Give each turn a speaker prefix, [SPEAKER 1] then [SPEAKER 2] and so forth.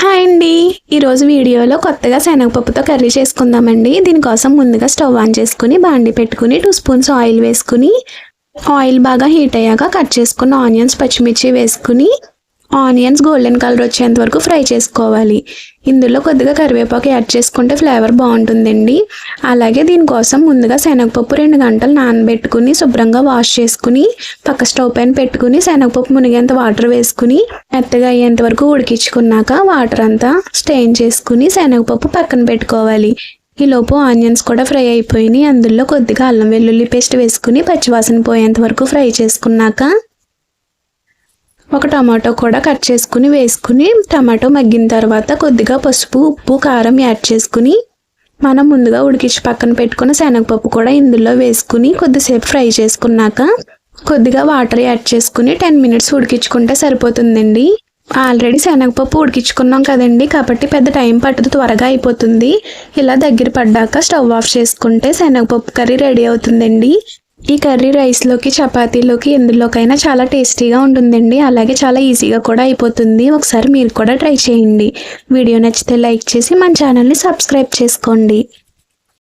[SPEAKER 1] Hi అండి. ఈరోజు వీడియోలో కొత్తగా శనగపప్పుతో కర్రీ చేసుకుందామండి. దీనికోసం ముందుగా స్టవ్ ఆన్ చేసుకుని బాండి పెట్టుకుని టూ స్పూన్స్ ఆయిల్ వేసుకుని ఆయిల్ బాగా హీట్ అయ్యాక కట్ చేసుకున్న ఆనియన్స్ పచ్చిమిర్చి వేసుకుని ఆనియన్స్ గోల్డెన్ కలర్ వచ్చేంత వరకు ఫ్రై చేసుకోవాలి. ఇందులో కొద్దిగా కరివేపాకు యాడ్ చేసుకుంటే ఫ్లేవర్ బాగుంటుందండి. అలాగే దీనికోసం ముందుగా శనగపప్పు రెండు గంటలు నానబెట్టుకుని శుభ్రంగా వాష్ చేసుకుని పక్క స్టవ్ పైన పెట్టుకుని శనగపప్పు మునిగేంత వాటర్ వేసుకుని మెత్తగా అయ్యేంత వరకు ఉడికించుకున్నాక వాటర్ అంతా స్టెయిన్ చేసుకుని శనగపప్పు పక్కన పెట్టుకోవాలి. ఈలోపు ఆనియన్స్ కూడా ఫ్రై అయిపోయినాయి. అందులో కొద్దిగా అల్లం వెల్లుల్లి పేస్ట్ వేసుకుని పచ్చివాసన పోయేంత వరకు ఫ్రై చేసుకున్నాక ఒక టమాటో కూడా కట్ చేసుకుని వేసుకుని టమాటో మగ్గిన తర్వాత కొద్దిగా పసుపు ఉప్పు కారం యాడ్ చేసుకుని మనం ముందుగా ఉడికించి పక్కన పెట్టుకున్న శనగపప్పు కూడా ఇందులో వేసుకుని కొద్దిసేపు ఫ్రై చేసుకున్నాక కొద్దిగా వాటర్ యాడ్ చేసుకుని టెన్ మినిట్స్ ఉడికించుకుంటే సరిపోతుందండి. ఆల్రెడీ శనగపప్పు ఉడికించుకున్నాం కదండి కాబట్టి పెద్ద టైం పట్టదు త్వరగా అయిపోతుంది. ఇలా దగ్గర పడ్డాక స్టవ్ ఆఫ్ చేసుకుంటే శనగపప్పు కర్రీ రెడీ అవుతుందండి. ఈ కర్రీ రైస్లోకి చపాతీలోకి ఎందులోకైనా చాలా టేస్టీగా ఉంటుందండి. అలాగే చాలా ఈజీగా కూడా అయిపోతుంది. ఒకసారి మీరు కూడా ట్రై చేయండి. వీడియో నచ్చితే లైక్ చేసి మన ఛానల్ని సబ్స్క్రైబ్ చేసుకోండి.